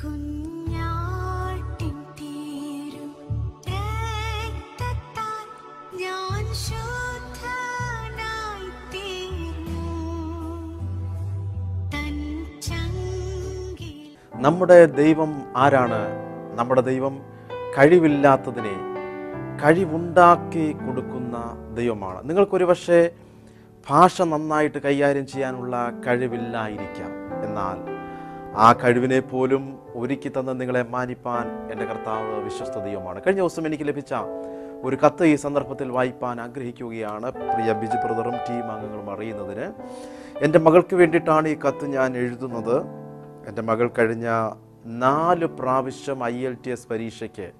നമ്മുടെ ദൈവം ആരാണ്? നമ്മുടെ ദൈവം കഴിവില്ലാത്തതിനെ കഴിവുണ്ടാക്കി കൊടുക്കുന്ന ദൈവമാണ്. നിങ്ങൾക്കൊരു പക്ഷേ ഭാഷ നന്നായിട്ട് കൈകാര്യം ചെയ്യാനുള്ള കഴിവില്ലായിരിക്കാം. എന്നാൽ ആ കഴിവിനെ പോലും ഒരുക്കി തന്ന് നിങ്ങളെ മാനിപ്പാൻ എന്റെ കർത്താവ് വിശ്വസ്ത ദൈവമാണ്. കഴിഞ്ഞ ദിവസം എനിക്ക് ലഭിച്ച ഒരു കത്ത് ഈ സന്ദർഭത്തിൽ വായിപ്പാൻ ആഗ്രഹിക്കുകയാണ്. പ്രിയ ബിജു ബ്രദറും ടീം അംഗങ്ങളും അറിയുന്നതിന്. എന്റെ മകൾക്ക് വേണ്ടിയിട്ടാണ് ഈ കത്ത് ഞാൻ എഴുതുന്നത്. എന്റെ മകൾ കഴിഞ്ഞ നാല് പ്രാവശ്യം ഐ എൽ ടി എസ് പരീക്ഷയ്ക്ക്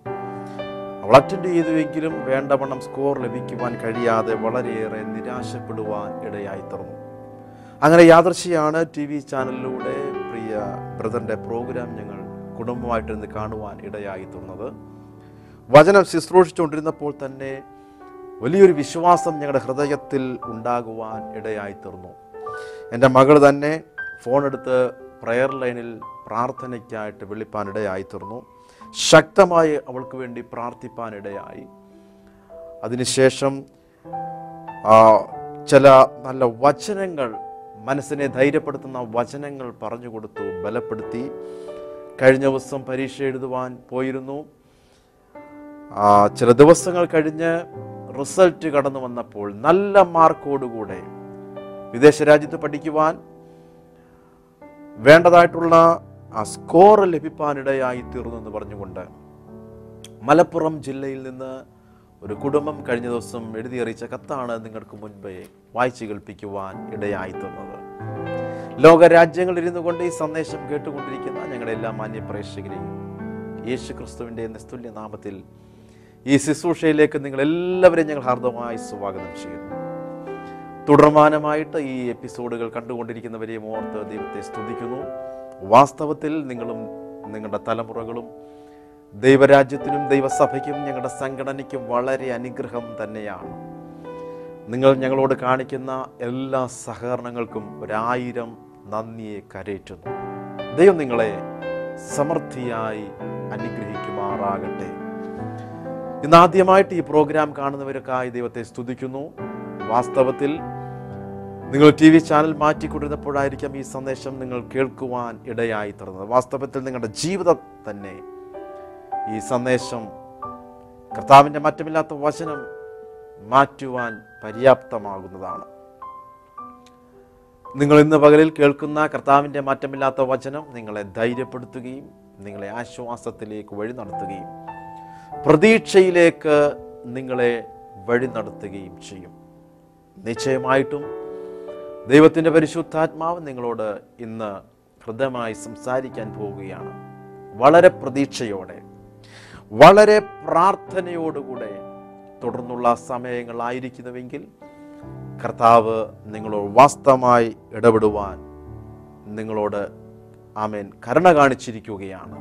അവൾ അറ്റൻഡ് ചെയ്തുവെങ്കിലും വേണ്ടവണ്ണം സ്കോർ ലഭിക്കുവാൻ കഴിയാതെ വളരെയേറെ നിരാശപ്പെടുവാൻ ഇടയായി തീർന്നു. അങ്ങനെ യാദർശിയാണ് ടി വി ചാനലിലൂടെ പ്രിയ ബ്രദറിന്റെ പ്രോഗ്രാം ഞങ്ങൾ കുടുംബമായിട്ടിരുന്ന് കാണുവാൻ ഇടയായി തീർന്നത് വചനം ശുശ്രൂഷിച്ചുകൊണ്ടിരുന്നപ്പോൾ തന്നെ വലിയൊരു വിശ്വാസം ഞങ്ങളുടെ ഹൃദയത്തിൽ ഉണ്ടാകുവാൻ ഇടയായി തീർന്നു. എന്റെ മകൾ തന്നെ ഫോൺ എടുത്ത് പ്രയർ ലൈനിൽ പ്രാർത്ഥനയ്ക്കായിട്ട് വിളിപ്പാൻ ഇടയായി തീർന്നു. ശക്തമായി അവൾക്ക് വേണ്ടി പ്രാർത്ഥിപ്പാൻ ഇടയായി. അതിനുശേഷം ചില നല്ല വചനങ്ങൾ മനസ്സിനെ ധൈര്യപ്പെടുത്തുന്ന വചനങ്ങൾ പറഞ്ഞു കൊടുത്തു ബലപ്പെടുത്തി. കഴിഞ്ഞ ദിവസം പരീക്ഷ എഴുതുവാൻ പോയിരുന്നു. ആ, ചില ദിവസങ്ങൾ കഴിഞ്ഞ് റിസൾട്ട് കടന്നു വന്നപ്പോൾ നല്ല മാർക്കോടുകൂടെ വിദേശ രാജ്യത്ത് പഠിക്കുവാൻ വേണ്ടതായിട്ടുള്ള ആ സ്കോർ ലഭിപ്പാനിടയായി തീർന്നു എന്ന് പറഞ്ഞുകൊണ്ട് മലപ്പുറം ജില്ലയിൽ നിന്ന് ഒരു കുടുംബം കഴിഞ്ഞ ദിവസം എഴുതിയറിയിച്ച കത്താണ് നിങ്ങൾക്ക് മുൻപേ വായിച്ചു കേൾപ്പിക്കുവാൻ ഇടയായി തീർന്നത്. ലോക രാജ്യങ്ങളിൽ ഇരുന്നു കൊണ്ട് ഈ സന്ദേശം കേട്ടുകൊണ്ടിരിക്കുന്ന ഞങ്ങളുടെ എല്ലാ മാന്യ പ്രേക്ഷകരെയും യേശു ക്രിസ്തുവിന്റെ നിസ്തുല്യ നാമത്തിൽ ഈ ശുശ്രൂഷയിലേക്ക് നിങ്ങൾ എല്ലാവരെയും ഞങ്ങൾ ഹാർദമായി സ്വാഗതം ചെയ്യുന്നു. തുടർമാനമായിട്ട് ഈ എപ്പിസോഡുകൾ കണ്ടുകൊണ്ടിരിക്കുന്നവരെയും ഓർത്ത് ദൈവത്തെ സ്തുതിക്കുന്നു. വാസ്തവത്തിൽ നിങ്ങളും നിങ്ങളുടെ തലമുറകളും ദൈവരാജ്യത്തിനും ദൈവസഭയ്ക്കും ഞങ്ങളുടെ സംഘടനയ്ക്കും വളരെ അനുഗ്രഹം തന്നെയാണ്. നിങ്ങൾ ഞങ്ങളോട് കാണിക്കുന്ന എല്ലാ സഹകരണങ്ങൾക്കും ഒരായിരം നന്ദിയെ കരേറ്റുന്നു ദൈവം നിങ്ങളെ സമൃദ്ധിയായി അനുഗ്രഹിക്കുമാറാകട്ടെ. ഇന്ന് ആദ്യമായിട്ട് ഈ പ്രോഗ്രാം കാണുന്നവർക്കായി ദൈവത്തെ സ്തുതിക്കുന്നു. വാസ്തവത്തിൽ നിങ്ങൾ ടി വി ചാനൽ മാറ്റിക്കൊണ്ടിരുന്നപ്പോഴായിരിക്കാം ഈ സന്ദേശം നിങ്ങൾ കേൾക്കുവാൻ ഇടയായി തീർന്നത് വാസ്തവത്തിൽ നിങ്ങളുടെ ജീവിതം തന്നെ ഈ സന്ദേശം കർത്താവിന്റെ മാറ്റമില്ലാത്ത വചനം മാറ്റുവാൻ പര്യാപ്തമാകുന്നതാണ്. നിങ്ങൾ ഇന്ന് പകലിൽ കേൾക്കുന്ന കർത്താവിന്റെ മാറ്റമില്ലാത്ത വചനം നിങ്ങളെ ധൈര്യപ്പെടുത്തുകയും നിങ്ങളെ ആശ്വാസത്തിലേക്ക് വഴി നടത്തുകയും പ്രതീക്ഷയിലേക്ക് നിങ്ങളെ വഴി നടത്തുകയും ചെയ്യും. നിശ്ചയമായിട്ടും ദൈവത്തിന്റെ പരിശുദ്ധാത്മാവ് നിങ്ങളോട് ഇന്ന് ഹൃദയമായി സംസാരിക്കാൻ പോവുകയാണ്. വളരെ പ്രതീക്ഷയോടെ വളരെ പ്രാർത്ഥനയോടുകൂടെ തുടർന്നുള്ള സമയങ്ങളായിരിക്കുന്നുവെങ്കിൽ കർത്താവ് നിങ്ങളോട് വാസ്തവമായി ഇടപെടുവാൻ നിങ്ങളോട് ആമേൻ കരുണ കാണിച്ചിരിക്കുകയാണ്.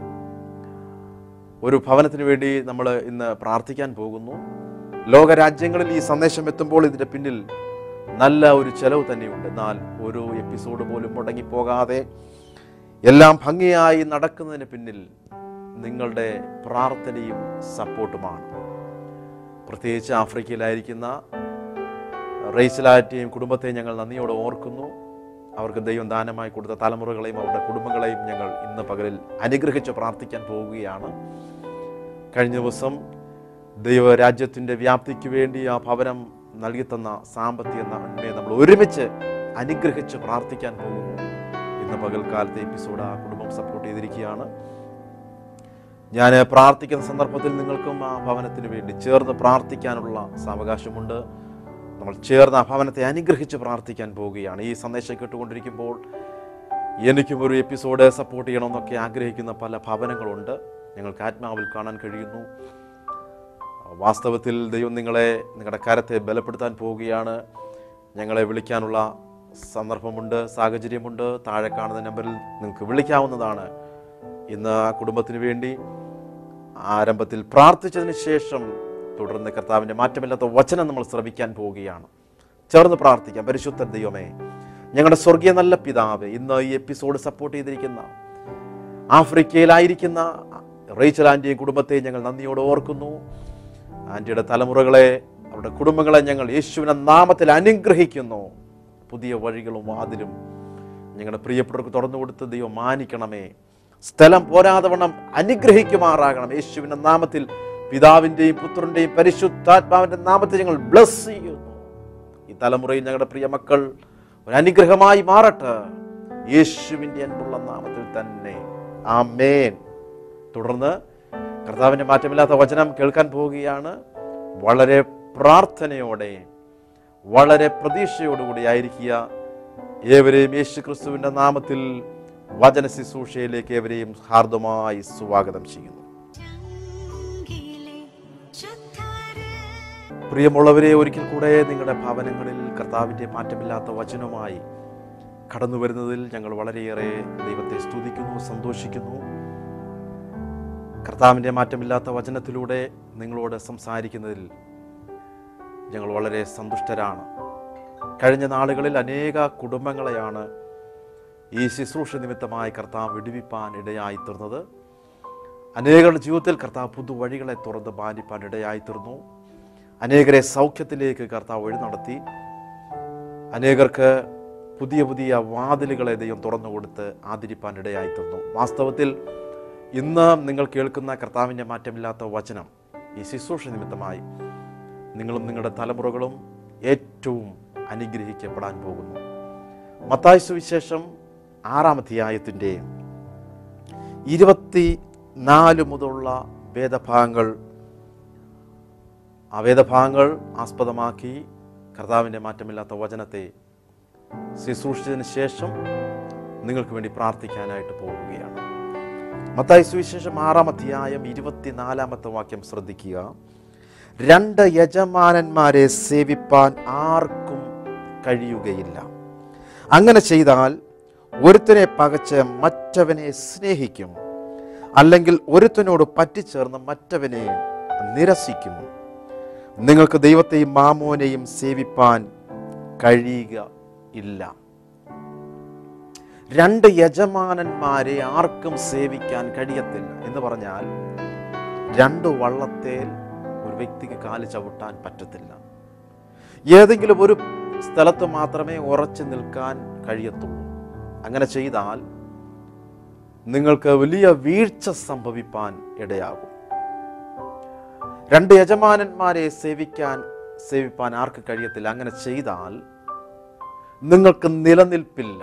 ഒരു ഭവനത്തിന് വേണ്ടി നമ്മൾ ഇന്ന് പ്രാർത്ഥിക്കാൻ പോകുന്നു. ലോകരാജ്യങ്ങളിൽ ഈ സന്ദേശം എത്തുമ്പോൾ ഇതിന്റെ പിന്നിൽ നല്ല ഒരു ചെലവ് തന്നെയുണ്ട്. എന്നാൽ ഒരു എപ്പിസോഡ് പോലും മുടങ്ങിപ്പോകാതെ എല്ലാം ഭംഗിയായി നടക്കുന്നതിന് പിന്നിൽ നിങ്ങളുടെ പ്രാർത്ഥനയും സപ്പോർട്ടുമാണ്. പ്രത്യേകിച്ച് ആഫ്രിക്കയിലായിരിക്കുന്ന റേസിലാറ്റിയും കുടുംബത്തെയും ഞങ്ങൾ നന്ദിയോടെ ഓർക്കുന്നു. അവർക്ക് ദൈവം ദാനമായി കൊടുത്ത തലമുറകളെയും അവരുടെ കുടുംബങ്ങളെയും ഞങ്ങൾ ഇന്ന് പകലിൽ അനുഗ്രഹിച്ച് പ്രാർത്ഥിക്കാൻ പോവുകയാണ്. കഴിഞ്ഞ ദിവസം ദൈവരാജ്യത്തിന്റെ വ്യാപ്തിക്ക് വേണ്ടി ആ ഭവനം നൽകിത്തന്ന സാമ്പത്തിക നന്മയെ നമ്മൾ ഒരുമിച്ച് അനുഗ്രഹിച്ച് പ്രാർത്ഥിക്കാൻ പോകുന്നു. ഇന്ന് പകൽക്കാലത്തെ എപ്പിസോഡ് ആ കുടുംബം സപ്പോർട്ട് ചെയ്തിരിക്കുകയാണ്. ഞാൻ പ്രാർത്ഥിക്കുന്ന സന്ദർഭത്തിൽ നിങ്ങൾക്കും ആ ഭവനത്തിന് വേണ്ടി ചേർന്ന് പ്രാർത്ഥിക്കാനുള്ള സാവകാശമുണ്ട്. നമ്മൾ ചേർന്ന് ആ ഭവനത്തെ അനുഗ്രഹിച്ച് പ്രാർത്ഥിക്കാൻ പോവുകയാണ്. ഈ സന്ദേശം കേട്ടുകൊണ്ടിരിക്കുമ്പോൾ എനിക്കും ഒരു എപ്പിസോഡ് സപ്പോർട്ട് ചെയ്യണമെന്നൊക്കെ ആഗ്രഹിക്കുന്ന പല ഭവനങ്ങളുണ്ട്. നിങ്ങൾക്ക് ആത്മാവിൽ കാണാൻ കഴിയുന്നു. വാസ്തവത്തിൽ ദൈവം നിങ്ങളെ നിങ്ങളുടെ കരത്തെ ബലപ്പെടുത്താൻ പോവുകയാണ്. ഞങ്ങളെ വിളിക്കാനുള്ള സന്ദർഭമുണ്ട് സാഹചര്യമുണ്ട്. താഴെ കാണുന്ന നമ്പറിൽ നിങ്ങൾക്ക് വിളിക്കാവുന്നതാണ്. ഇന്ന് ആ കുടുംബത്തിന് വേണ്ടി ആരംഭത്തിൽ പ്രാർത്ഥിച്ചതിന് ശേഷം തുടർന്ന് കർത്താവിന്റെ മാറ്റമില്ലാത്ത വചനം നമ്മൾ ശ്രവിക്കാൻ പോവുകയാണ്. ചേർന്ന് പ്രാർത്ഥിക്കാം. പരിശുദ്ധ ദൈവമേ ഞങ്ങളുടെ സ്വർഗീയ നല്ല പിതാവ് ഇന്ന് ഈ എപ്പിസോഡ് സപ്പോർട്ട് ചെയ്തിരിക്കുന്ന ആഫ്രിക്കയിലായിരിക്കുന്ന റേച്ചൽ ആന്റിയും കുടുംബത്തെയും ഞങ്ങൾ നന്ദിയോടെ ഓർക്കുന്നു. ആന്റിയുടെ തലമുറകളെ അവരുടെ കുടുംബങ്ങളെ ഞങ്ങൾ യേശുവിനെ നാമത്തിൽ അനുഗ്രഹിക്കുന്നു. പുതിയ വഴികളും വാതിലും ഞങ്ങളുടെ പ്രിയപ്പെട്ടവർക്ക് തുറന്നു കൊടുത്ത് ദൈവം മാനിക്കണമേ. സ്ഥലം പോരാതവണ്ണം അനുഗ്രഹിക്കുമാറാകണം. യേശുവിന്റെ നാമത്തിൽ പിതാവിന്റെയും പുത്രന്റെയും പരിശുദ്ധാത്മാവിന്റെ നാമത്തെ ഞങ്ങൾ ബ്ലസ് ചെയ്യുന്നു. ഈ തലമുറയിൽ ഞങ്ങളുടെ പ്രിയ മക്കൾ ഒരു അനുഗ്രഹമായി മാറട്ടെ. യേശുവിന്റെ അൻപുള്ള നാമത്തിൽ തന്നെ. ആ മേൻ തുടർന്ന് കർത്താവിന്റെ മാറ്റമില്ലാത്ത വചനം കേൾക്കാൻ പോവുകയാണ്. വളരെ പ്രാർത്ഥനയോടെ വളരെ പ്രതീക്ഷയോടുകൂടി ആയിരിക്കുക. ഏവരെയും യേശു ക്രിസ്തുവിന്റെ നാമത്തിൽ വചന ശുശ്രൂഷയിലേക്ക് ഏവരെയും ഹാർദമായി സ്വാഗതം ചെയ്യുന്നു. പ്രിയമുള്ളവരെ ഒരിക്കൽ കൂടെ നിങ്ങളുടെ ഭവനങ്ങളിൽ കർത്താവിന്റെ മാറ്റമില്ലാത്ത വചനവുമായി കടന്നു വരുന്നതിൽ ഞങ്ങൾ വളരെയേറെ ദൈവത്തെ സ്തുതിക്കുന്നു സന്തോഷിക്കുന്നു. കർത്താവിന്റെ മാറ്റമില്ലാത്ത വചനത്തിലൂടെ നിങ്ങളോട് സംസാരിക്കുന്നതിൽ ഞങ്ങൾ വളരെ സന്തുഷ്ടരാണ്. കഴിഞ്ഞ നാളുകളിൽ അനേക കുടുംബങ്ങളെയാണ് ഈ ശുശ്രൂഷ നിമിത്തമായി കർത്താവ് വിടുവിപ്പാൻ ഇടയായി തീർന്നത് അനേകരുടെ ജീവിതത്തിൽ കർത്താവ് പുതുവഴികളെ തുറന്ന് മാനിപ്പാൻ ഇടയായി തീർന്നു അനേകരെ സൗഖ്യത്തിലേക്ക് കർത്താവ് വഴി നടത്തി. അനേകർക്ക് പുതിയ പുതിയ വാതിലുകളെ ദൈവം തുറന്നു കൊടുത്ത് ആദരിപ്പാൻ ഇടയായി തീർന്നു വാസ്തവത്തിൽ ഇന്ന് നിങ്ങൾ കേൾക്കുന്ന കർത്താവിന്റെ മാറ്റമില്ലാത്ത വചനം ഈ ശുശ്രൂഷ നിമിത്തമായി നിങ്ങളും നിങ്ങളുടെ തലമുറകളും ഏറ്റവും അനുഗ്രഹിക്കപ്പെടാൻ പോകുന്നു. മത്തായ സുവിശേഷം ആറാം അധ്യായത്തിന്റെ ഇരുപത്തി നാല് മുതലുള്ള വേദഭാഗങ്ങൾ ആ വേദഭാഗങ്ങൾ ആസ്പദമാക്കി കർത്താവിന്റെ മാറ്റമില്ലാത്ത വചനത്തെ ശുശ്രൂഷിച്ചതിന് ശേഷം നിങ്ങൾക്ക് വേണ്ടി പ്രാർത്ഥിക്കാനായിട്ട് പോവുകയാണ് മത്തായി സുവിശേഷം ആറാം അധ്യായം ഇരുപത്തിനാലാമത്തെ വാക്യം ശ്രദ്ധിക്കുക. രണ്ട് യജമാനന്മാരെ സേവിപ്പാൻ ആർക്കും കഴിയുകയില്ല. അങ്ങനെ ചെയ്താൽ ഒരുത്തനെ പകച്ച് മറ്റവനെ സ്നേഹിക്കും. അല്ലെങ്കിൽ ഒരുത്തനോട് പറ്റിച്ചേർന്ന് മറ്റവനെ നിരസിക്കും. നിങ്ങൾക്ക് ദൈവത്തെയും മാമോനെയും സേവിപ്പാൻ കഴിയുക ഇല്ല. രണ്ട് യജമാനന്മാരെ ആർക്കും സേവിക്കാൻ കഴിയത്തില്ല എന്ന് പറഞ്ഞാൽ രണ്ട് വള്ളത്തെ ഒരു വ്യക്തിക്ക് കാൽ ചവിട്ടാൻ പറ്റത്തില്ല. ഏതെങ്കിലും ഒരു സ്ഥലത്ത് മാത്രമേ ഉറച്ചു നിൽക്കാൻ കഴിയത്തുള്ളൂ. അങ്ങനെ ചെയ്താൽ നിങ്ങൾക്ക് വലിയ വീഴ്ച സംഭവിപ്പാൻ ഇടയാകും. രണ്ട് യജമാനന്മാരെ സേവിക്കാൻ സേവിപ്പാൻ ആർക്ക് കഴിയത്തില്ല? അങ്ങനെ ചെയ്താൽ നിങ്ങൾക്ക് നിലനിൽപ്പില്ല.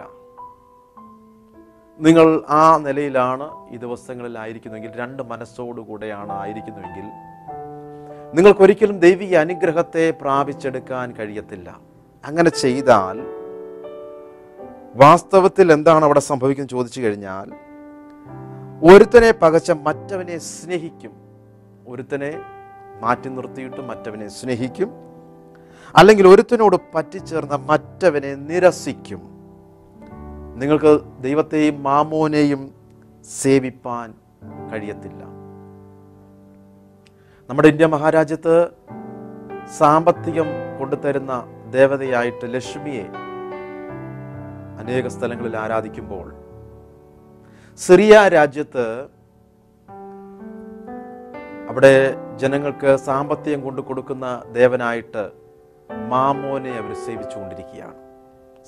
നിങ്ങൾ ആ നിലയിലാണ് ഈ ദിവസങ്ങളിലായിരിക്കുന്നുവെങ്കിൽ രണ്ട് മനസ്സോടുകൂടെയാണ് ആയിരിക്കുന്നുവെങ്കിൽ നിങ്ങൾക്കൊരിക്കലും ദൈവിക അനുഗ്രഹത്തെ പ്രാപിച്ചെടുക്കാൻ കഴിയത്തില്ല. അങ്ങനെ ചെയ്താൽ വാസ്തവത്തിൽ എന്താണ് അവിടെ സംഭവിക്കുന്നത് ചോദിച്ചു കഴിഞ്ഞാൽ ഒരുത്തനെ പകച്ച മറ്റവനെ സ്നേഹിക്കും ഒരുത്തനെ മാറ്റി നിർത്തിയിട്ട് മറ്റവനെ സ്നേഹിക്കും. അല്ലെങ്കിൽ ഒരുത്തിനോട് പറ്റിച്ചേർന്ന മറ്റവനെ നിരസിക്കും. നിങ്ങൾക്ക് ദൈവത്തെയും മാമോനെയും സേവിപ്പാൻ കഴിയത്തില്ല. നമ്മുടെ ഇന്ത്യ മഹാരാജ്യത്ത് സാമ്പത്തികം കൊണ്ടുതരുന്ന ദേവതയായിട്ട് ലക്ഷ്മിയെ അനേക സ്ഥലങ്ങളിൽ ആരാധിക്കുമ്പോൾ സിറിയ രാജ്യത്ത് അവിടെ ജനങ്ങൾക്ക് സാമ്പത്തികം കൊണ്ടു കൊടുക്കുന്ന ദേവനായിട്ട് മാമോനെ അവർ സേവിച്ചുകൊണ്ടിരിക്കുകയാണ്.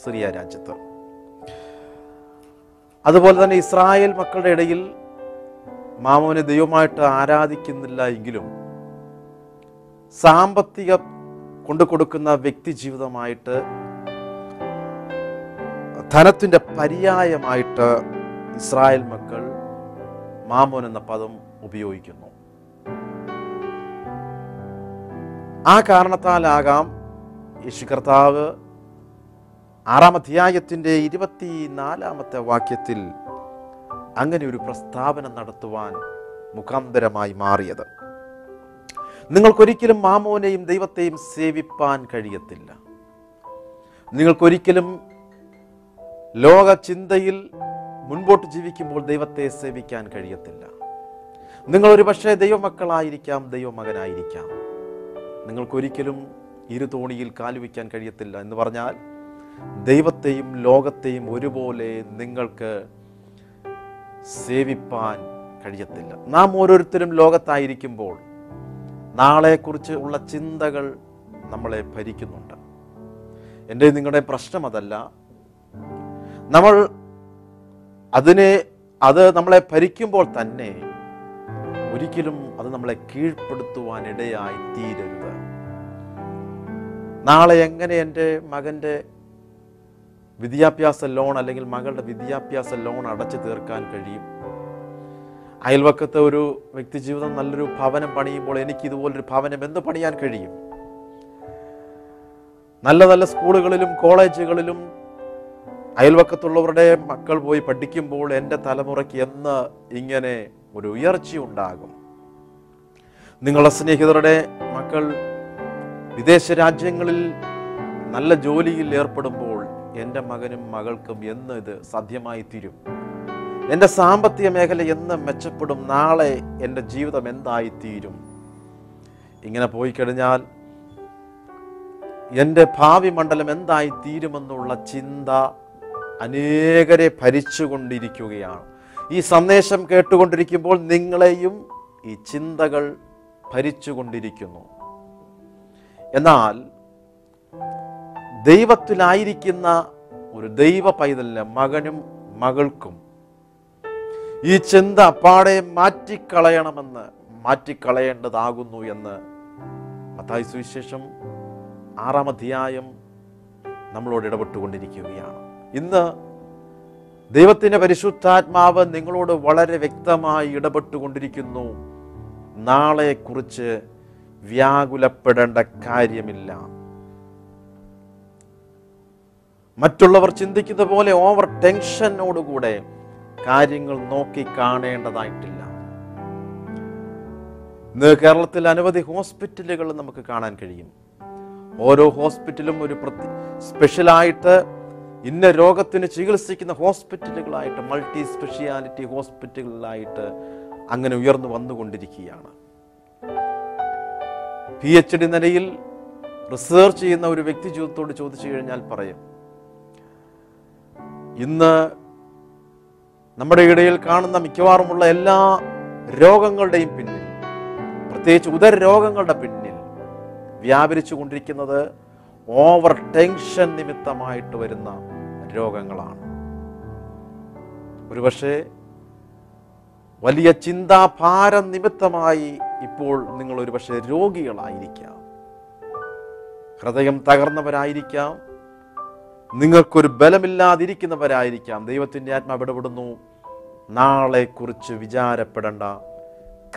സിറിയ രാജ്യത്ത്. അതുപോലെ തന്നെ ഇസ്രായേൽ മക്കളുടെ ഇടയിൽ മാമോനെ ദൈവമായിട്ട് ആരാധിക്കുന്നില്ല എങ്കിലും സാമ്പത്തിക കൊണ്ടു കൊടുക്കുന്ന വ്യക്തി ജീവിതമായിട്ട് ധനത്തിന്റെ പര്യായമായിട്ട് ഇസ്രായേൽ മക്കൾ മാമോൻ എന്ന പദം ഉപയോഗിക്കുന്നു. ആ കാരണത്താലാകാം യേശു കർത്താവ് ആറാം അധ്യായത്തിന്റെ ഇരുപത്തി നാലാമത്തെ വാക്യത്തിൽ അങ്ങനെ ഒരു പ്രസ്താവന നടത്തുവാൻ മുഖാന്തരമായി മാറിയത്. നിങ്ങൾക്കൊരിക്കലും മാമോനെയും ദൈവത്തെയും സേവിപ്പാൻ കഴിയത്തില്ല. നിങ്ങൾക്കൊരിക്കലും ലോക ചിന്തയിൽ മുൻപോട്ട് ജീവിക്കുമ്പോൾ ദൈവത്തെ സേവിക്കാൻ കഴിയത്തില്ല. നിങ്ങളൊരു പക്ഷേ ദൈവമക്കളായിരിക്കാം ദൈവമകനായിരിക്കാം. നിങ്ങൾക്കൊരിക്കലും ഇരു തോണിയിൽ കാലുവയ്ക്കാൻ കഴിയത്തില്ല എന്ന് പറഞ്ഞാൽ ദൈവത്തെയും ലോകത്തെയും ഒരുപോലെ നിങ്ങൾക്ക് സേവിപ്പാൻ കഴിയത്തില്ല. നാം ഓരോരുത്തരും ലോകത്തായിരിക്കുമ്പോൾ നാളെക്കുറിച്ച് ഉള്ള ചിന്തകൾ നമ്മളെ ഭരിക്കുന്നുണ്ട്. എന്റെ നിങ്ങളുടെ പ്രശ്നം അതല്ല. നമ്മൾ അതിനെ അത് നമ്മളെ ഭരിക്കുമ്പോൾ തന്നെ ഒരിക്കലും അത് നമ്മളെ കീഴ്പ്പെടുത്തുവാൻ ഇടയായി തീരരുത് നാളെ എങ്ങനെ എന്റെ മകന്റെ വിദ്യാഭ്യാസ ലോൺ അല്ലെങ്കിൽ മകളുടെ വിദ്യാഭ്യാസ ലോൺ അടച്ചു തീർക്കാൻ കഴിയും? അയൽവക്കത്തെ ഒരു വ്യക്തി ജീവിതം നല്ലൊരു ഭവനം പണിയുമ്പോൾ എനിക്ക് ഇതുപോലൊരു ഭവനം എന്ത് പണിയാൻ കഴിയും? നല്ല നല്ല സ്കൂളുകളിലും കോളേജുകളിലും അയൽവക്കത്തുള്ളവരുടെ മക്കൾ പോയി പഠിക്കുമ്പോൾ എന്റെ തലമുറയ്ക്ക് എന്ന് ഇങ്ങനെ ഒരു ഉയർച്ച ഉണ്ടാകും. നിങ്ങളുടെ സ്നേഹിതരുടെ മക്കൾ വിദേശ രാജ്യങ്ങളിൽ നല്ല ജോലിയിൽ ഏർപ്പെടുമ്പോൾ എന്റെ മകനും മകൾക്കും എന്ന് ഇത് സാധ്യമായി തീരും. എന്റെ സാമ്പത്തിക മേഖല എന്ന് മെച്ചപ്പെടും നാളെ എന്റെ ജീവിതം എന്തായി തീരും ഇങ്ങനെ പോയി കഴിഞ്ഞാൽ എന്റെ ഭാവി മണ്ഡലം എന്തായി തീരുമെന്നുള്ള ചിന്ത അനേകരെ ഭരിച്ചുകൊണ്ടിരിക്കുകയാണ്. ഈ സന്ദേശം കേട്ടുകൊണ്ടിരിക്കുമ്പോൾ നിങ്ങളെയും ഈ ചിന്തകൾ ഭരിച്ചുകൊണ്ടിരിക്കുന്നു. എന്നാൽ ദൈവത്തിലായിരിക്കുന്ന ഒരു ദൈവ പൈതലിന് മകനും മകൾക്കും ഈ ചിന്ത പാടെ മാറ്റിക്കളയണമെന്ന് മാറ്റിക്കളയേണ്ടതാകുന്നു എന്ന് മത്തായി സുവിശേഷം ആറാം അധ്യായം നമ്മളോട് ഇടപെട്ടുകൊണ്ടിരിക്കുകയാണ്. ഇന്ന് ദൈവത്തിന്റെ പരിശുദ്ധാത്മാവ് നിങ്ങളോട് വളരെ വ്യക്തമായി ഇടപെട്ടുകൊണ്ടിരിക്കുന്നു. നാളെക്കുറിച്ച് വ്യാകുലപ്പെടേണ്ട കാര്യമില്ല. മറ്റുള്ളവർ ചിന്തിക്കുന്ന പോലെ ഓവർ ടെൻഷനോടുകൂടെ കാര്യങ്ങൾ നോക്കി കാണേണ്ടതായിട്ടില്ല. ഇന്ന് കേരളത്തിൽ അനവധി ഹോസ്പിറ്റലുകൾ നമുക്ക് കാണാൻ കഴിയും. ഓരോ ഹോസ്പിറ്റലും ഒരു പ്രത്യേക സ്പെഷ്യലായിട്ട് ഇന്ന രോഗത്തിന് ചികിത്സിക്കുന്ന ഹോസ്പിറ്റലുകളായിട്ട് മൾട്ടി സ്പെഷ്യാലിറ്റി ഹോസ്പിറ്റലുകളായിട്ട് അങ്ങനെ ഉയർന്നു വന്നുകൊണ്ടിരിക്കുകയാണ്. പി എച്ച് ഡി നിലയിൽ റിസർച്ച് ചെയ്യുന്ന ഒരു വ്യക്തി ജീവിതത്തോട് ചോദിച്ചു കഴിഞ്ഞാൽ പറയും ഇന്ന് നമ്മുടെ ഇടയിൽ കാണുന്ന മിക്കവാറുമുള്ള എല്ലാ രോഗങ്ങളുടെയും പിന്നിൽ പ്രത്യേകിച്ച് ഉദര രോഗങ്ങളുടെ പിന്നിൽ വ്യാപരിച്ചു കൊണ്ടിരിക്കുന്നത് ഓവർ ടെൻഷൻ നിമിത്തമായിട്ട് വരുന്ന രോഗങ്ങളാണ്. ഒരുപക്ഷെ വലിയ ചിന്താഭാരം നിമിത്തമായി ഇപ്പോൾ നിങ്ങൾ ഒരുപക്ഷെ രോഗികളായിരിക്കാം. ഹൃദയം തകർന്നവരായിരിക്കാം. നിങ്ങൾക്കൊരു ബലമില്ലാതിരിക്കുന്നവരായിരിക്കാം. ദൈവത്തിന്റെ ആത്മാവ് ഇടപെടുന്നു നാളെക്കുറിച്ച് വിചാരപ്പെടേണ്ട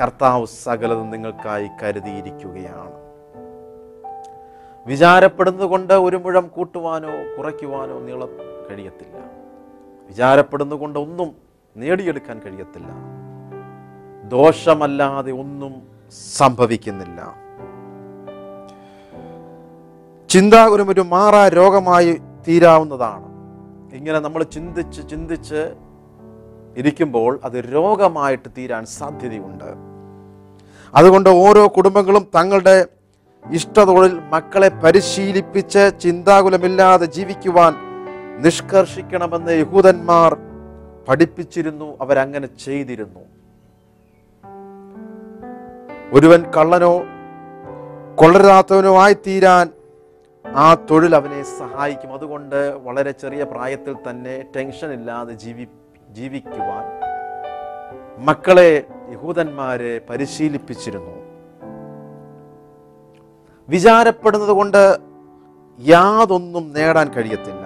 കർത്താവ് സകലതും നിങ്ങൾക്കായി കരുതിയിരിക്കുകയാണ്. വിചാരപ്പെടുന്നത് കൊണ്ട് ഒരു മുഴം കൂട്ടുവാനോ കുറയ്ക്കുവാനോ നീള കഴിയത്തില്ല. വിചാരപ്പെടുന്നത് കൊണ്ട് ഒന്നും നേടിയെടുക്കാൻ കഴിയത്തില്ല. ദോഷമല്ലാതെ ഒന്നും സംഭവിക്കുന്നില്ല. ചിന്ത ഒരു ഒരു മാറാ രോഗമായി തീരാവുന്നതാണ്. ഇങ്ങനെ നമ്മൾ ചിന്തിച്ച് ചിന്തിച്ച് ഇരിക്കുമ്പോൾ അത് രോഗമായിട്ട് തീരാൻ സാധ്യതയുണ്ട്. അതുകൊണ്ട് ഓരോ കുടുംബങ്ങളും തങ്ങളുടെ ഇഷ്ടതൊഴിൽ മക്കളെ പരിശീലിപ്പിച്ച് ചിന്താകുലമില്ലാതെ ജീവിക്കുവാൻ നിഷ്കർഷിക്കണമെന്ന് യഹൂദന്മാർ പഠിപ്പിച്ചിരുന്നു അവരങ്ങനെ ചെയ്തിരുന്നു. ഒരുവൻ കള്ളനോ കൊള്ളരാത്തവനോ ആയിത്തീരാൻ ആ തൊഴിൽ അവനെ സഹായിക്കും. അതുകൊണ്ട് വളരെ ചെറിയ പ്രായത്തിൽ തന്നെ ടെൻഷൻ ഇല്ലാതെ ജീവി ജീവിക്കുവാൻ മക്കളെ യഹൂദന്മാരെ പരിശീലിപ്പിച്ചിരുന്നു. വിചാരപ്പെടുന്നത് കൊണ്ട് യാതൊന്നും നേടാൻ കഴിയത്തില്ല.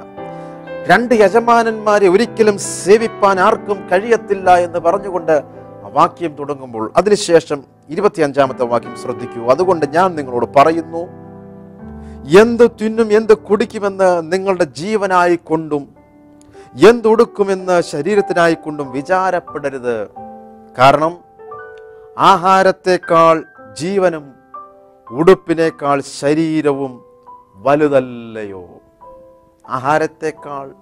രണ്ട് യജമാനന്മാരെ ഒരിക്കലും സേവിപ്പാൻ ആർക്കും കഴിയത്തില്ല എന്ന് പറഞ്ഞുകൊണ്ട് വാക്യം തുടങ്ങുമ്പോൾ അതിനുശേഷം ഇരുപത്തിയഞ്ചാമത്തെ വാക്യം ശ്രദ്ധിക്കൂ. അതുകൊണ്ട് ഞാൻ നിങ്ങളോട് പറയുന്നു എന്ത് തിന്നും എന്ത് കുടിക്കുമെന്ന് നിങ്ങളുടെ ജീവനായി കൊണ്ടും എന്തുടുക്കുമെന്ന് ശരീരത്തിനായി കൊണ്ടും വിചാരപ്പെടരുത്. കാരണം ആഹാരത്തേക്കാൾ ജീവനും ഉടുപ്പിനേക്കാൾ ശരീരവും വലുതല്ലയോ? ആഹാരത്തേക്കാൾ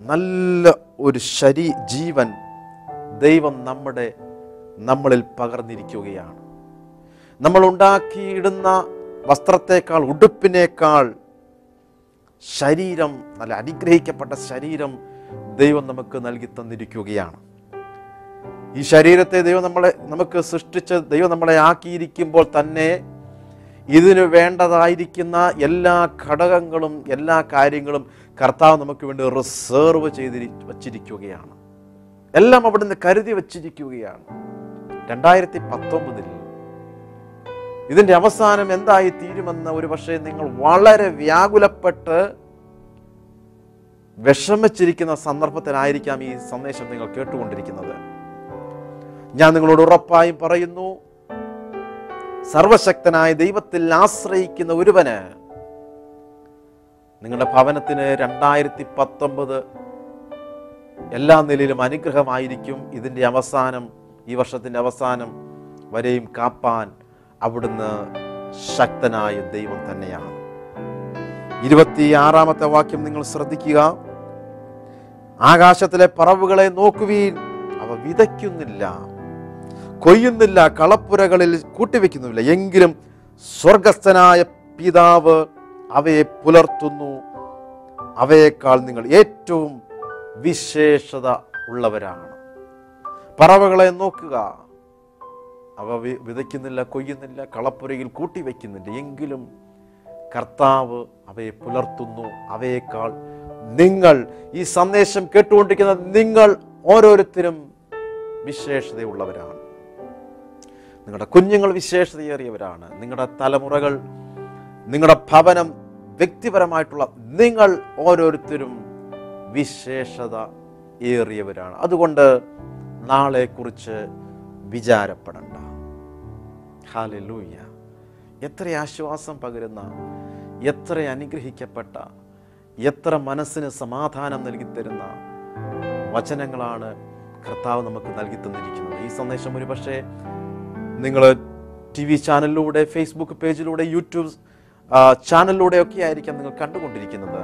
നല്ല ഒരു ശരീ ജീവൻ ദൈവം നമ്മുടെ നമ്മളിൽ പകർന്നിരിക്കുകയാണ്. നമ്മൾ ഉണ്ടാക്കിയിടുന്ന വസ്ത്രത്തേക്കാൾ ഉടുപ്പിനേക്കാൾ ശരീരം നല്ല അനുഗ്രഹിക്കപ്പെട്ട ശരീരം ദൈവം നമുക്ക് നൽകി തന്നിരിക്കുകയാണ്. ഈ ശരീരത്തെ ദൈവം നമ്മളെ നമുക്ക് സൃഷ്ടിച്ച ദൈവം നമ്മളെ ആക്കിയിരിക്കുമ്പോൾ തന്നെ ഇതിന് വേണ്ടതായിരിക്കുന്ന എല്ലാ ഘടകങ്ങളും എല്ലാ കാര്യങ്ങളും കർത്താവ് നമുക്ക് വേണ്ടി റിസർവ് ചെയ്തി വച്ചിരിക്കുകയാണ്. എല്ലാം അവിടുന്ന് കരുതി വച്ചിരിക്കുകയാണ്. രണ്ടായിരത്തി പത്തൊമ്പതിൽ ഇതിന്റെ അവസാനം എന്തായി തീരുമെന്ന് ഒരു പക്ഷേ നിങ്ങൾ വളരെ വ്യാകുലപ്പെട്ട് വിഷമിച്ചിരിക്കുന്ന സന്ദർഭത്തിലായിരിക്കാം ഈ സന്ദേശം നിങ്ങൾ കേട്ടുകൊണ്ടിരിക്കുന്നത്. ഞാൻ നിങ്ങളോട് ഉറപ്പായും പറയുന്നു സർവശക്തനായ ദൈവത്തിൽ ആശ്രയിക്കുന്ന ഒരുവന് നിങ്ങളുടെ ഭവനത്തിന് രണ്ടായിരത്തി പത്തൊമ്പത് എല്ലാ നിലയിലും അനുഗ്രഹമായിരിക്കും. ഇതിന്റെ അവസാനം ഈ വർഷത്തിന്റെ അവസാനം വരെയും കാപ്പാൻ അവിടുന്ന് ശക്തനായ ദൈവം തന്നെയാണ്. ഇരുപത്തിയാറാമത്തെ വാക്യം നിങ്ങൾ ശ്രദ്ധിക്കുക. ആകാശത്തിലെ പറവുകളെ നോക്കുവീൻ അവ വിതയ്ക്കുന്നില്ല. കൊയ്യുന്നില്ല കളപ്പുരകളിൽ കൂട്ടിവെക്കുന്നുമില്ല. എങ്കിലും സ്വർഗസ്ഥനായ പിതാവ് അവയെ പുലർത്തുന്നു. അവയേക്കാൾ നിങ്ങൾ ഏറ്റവും വിശേഷത ഉള്ളവരാണ്. പറവകളെ നോക്കുക. അവ വിതയ്ക്കുന്നില്ല കൊയ്യുന്നില്ല കളപ്പുരയിൽ കൂട്ടിവെക്കുന്നില്ല. എങ്കിലും കർത്താവ് അവയെ പുലർത്തുന്നു. അവയേക്കാൾ നിങ്ങൾ ഈ സന്ദേശം കേട്ടുകൊണ്ടിരിക്കുന്ന നിങ്ങൾ ഓരോരുത്തരും വിശേഷതയുള്ളവരാണ്. നിങ്ങളുടെ കുഞ്ഞുങ്ങൾ വിശേഷതയേറിയവരാണ്. നിങ്ങളുടെ തലമുറകൾ നിങ്ങളുടെ ഭവനം വ്യക്തിപരമായിട്ടുള്ള നിങ്ങൾ ഓരോരുത്തരും വിശേഷത ഏറിയവരാണ്. അതുകൊണ്ട് നാളെക്കുറിച്ച് വിചാരപ്പെടണ്ട. ഹാലൂയ്യ എത്ര ആശ്വാസം പകരുന്ന എത്ര അനുഗ്രഹിക്കപ്പെട്ട എത്ര മനസ്സിന് സമാധാനം നൽകി തരുന്ന വചനങ്ങളാണ് കർത്താവ് നമുക്ക് നൽകി തന്നിരിക്കുന്നത് ഈ സന്ദേശം ഒരു പക്ഷേ നിങ്ങൾ ടി വി ചാനലിലൂടെ ഫേസ്ബുക്ക് പേജിലൂടെ യൂട്യൂബ് ചാനലിലൂടെ ഒക്കെ ആയിരിക്കാം നിങ്ങൾ കണ്ടുകൊണ്ടിരിക്കുന്നത്.